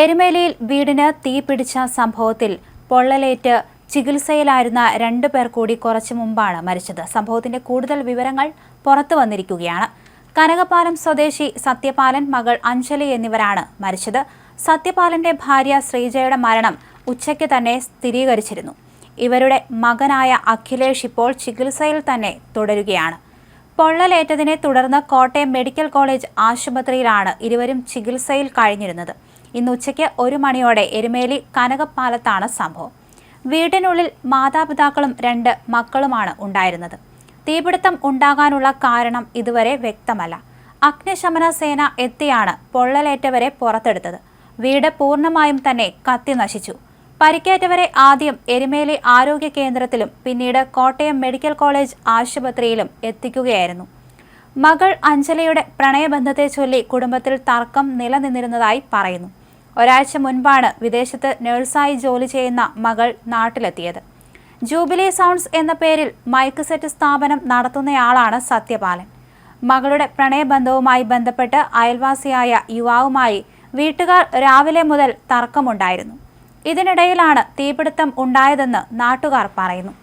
എരുമേലിയിൽ വീടിന് തീപിടിച്ച സംഭവത്തിൽ പൊള്ളലേറ്റ് ചികിത്സയിലായിരുന്ന രണ്ടു പേർ കൂടി കുറച്ചു മുമ്പാണ് മരിച്ചത്. സംഭവത്തിന്റെ കൂടുതൽ വിവരങ്ങൾ പുറത്തു വന്നിരിക്കുകയാണ്. കനകപ്പാലം സ്വദേശി സത്യപാലൻ മകൾ അഞ്ജലി എന്നിവരാണ് മരിച്ചത്. സത്യപാലന്റെ ഭാര്യ ശ്രീജയുടെ മരണം ഉച്ചയ്ക്ക് തന്നെ സ്ഥിരീകരിച്ചിരുന്നു. ഇവരുടെ മകനായ അഖിലേഷ് ഇപ്പോൾ ചികിത്സയിൽ തന്നെ തുടരുകയാണ്. പൊള്ളലേറ്റതിനെ തുടർന്ന് കോട്ടയം മെഡിക്കൽ കോളേജ് ആശുപത്രിയിലാണ് ഇരുവരും ചികിത്സയിൽ കഴിഞ്ഞിരുന്നത്. ഇന്ന് ഉച്ചയ്ക്ക് ഒരു മണിയോടെ എരുമേലി കനകപ്പാലത്താണ് സംഭവം. വീടിനുള്ളിൽ മാതാപിതാക്കളും രണ്ട് മക്കളുമാണ് ഉണ്ടായിരുന്നത്. തീപിടുത്തം ഉണ്ടാകാനുള്ള കാരണം ഇതുവരെ വ്യക്തമല്ല. അഗ്നിശമന സേന എത്തിയാണ് പൊള്ളലേറ്റവരെ പുറത്തെടുത്തത്. വീട് പൂർണമായും തന്നെ കത്തി നശിച്ചു. പരിക്കേറ്റവരെ ആദ്യം എരുമേലി ആരോഗ്യ കേന്ദ്രത്തിലും പിന്നീട് കോട്ടയം മെഡിക്കൽ കോളേജ് ആശുപത്രിയിലും എത്തിക്കുകയായിരുന്നു. മകൾ അഞ്ജലിയുടെ പ്രണയബന്ധത്തെ ചൊല്ലി കുടുംബത്തിൽ തർക്കം നിലനിന്നിരുന്നതായി പറയുന്നു. ഒരാഴ്ച മുൻപാണ് വിദേശത്ത് നഴ്സായി ജോലി ചെയ്യുന്ന മകൾ നാട്ടിലെത്തിയത്. ജൂബിലി സൗണ്ട്സ് എന്ന പേരിൽ മൈക്ക് സെറ്റ് സ്ഥാപനം നടത്തുന്നയാളാണ് സത്യപാലൻ. മകളുടെ പ്രണയബന്ധവുമായി ബന്ധപ്പെട്ട് അയൽവാസിയായ യുവാവുമായി വീട്ടുകാർ രാവിലെ മുതൽ തർക്കമുണ്ടായിരുന്നു. ഇതിനിടയിലാണ് തീപിടുത്തം ഉണ്ടായതെന്ന് നാട്ടുകാർ പറയുന്നു.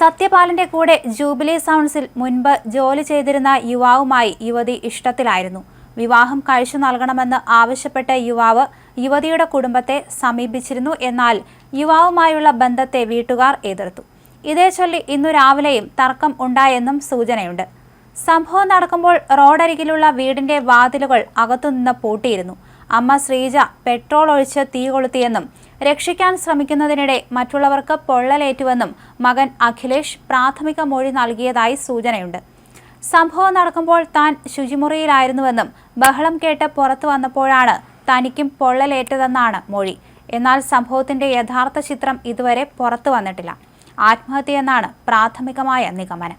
സത്യപാലിന്റെ കൂടെ ജൂബിലി സൗണ്ട്സിൽ മുൻപ് ജോലി ചെയ്തിരുന്ന യുവാവുമായി യുവതി ഇഷ്ടത്തിലായിരുന്നു. വിവാഹം കഴിച്ചു നൽകണമെന്ന് ആവശ്യപ്പെട്ട യുവാവ് യുവതിയുടെ കുടുംബത്തെ സമീപിച്ചിരുന്നു. എന്നാൽ യുവാവുമായുള്ള ബന്ധത്തെ വീട്ടുകാർ എതിർത്തു. ഇതേ ചൊല്ലി ഇന്നു രാവിലെയും തർക്കം ഉണ്ടായെന്നും സൂചനയുണ്ട്. സംഭവം നടക്കുമ്പോൾ റോഡരികിലുള്ള വീടിന്റെ വാതിലുകൾ അകത്തുനിന്ന് പൂട്ടിയിരുന്നു. അമ്മ ശ്രീജ പെട്രോൾ ഒഴിച്ച് തീ കൊളുത്തിയെന്നും രക്ഷിക്കാൻ ശ്രമിക്കുന്നതിനിടെ മറ്റുള്ളവർക്ക് പൊള്ളലേറ്റുവെന്നും മകൻ അഖിലേഷ് പ്രാഥമിക മൊഴി നൽകിയതായി സൂചനയുണ്ട്. സംഭവം നടക്കുമ്പോൾ താൻ ശുചിമുറിയിലായിരുന്നുവെന്നും ബഹളം കേട്ട് പുറത്തു വന്നപ്പോഴാണ് തനിക്കും പൊള്ളലേറ്റതെന്നാണ് മൊഴി. എന്നാൽ സംഭവത്തിന്റെ യഥാർത്ഥ ചിത്രം ഇതുവരെ പുറത്തു വന്നിട്ടില്ല. ആത്മഹത്യ എന്നാണ് പ്രാഥമികമായ നിഗമനം.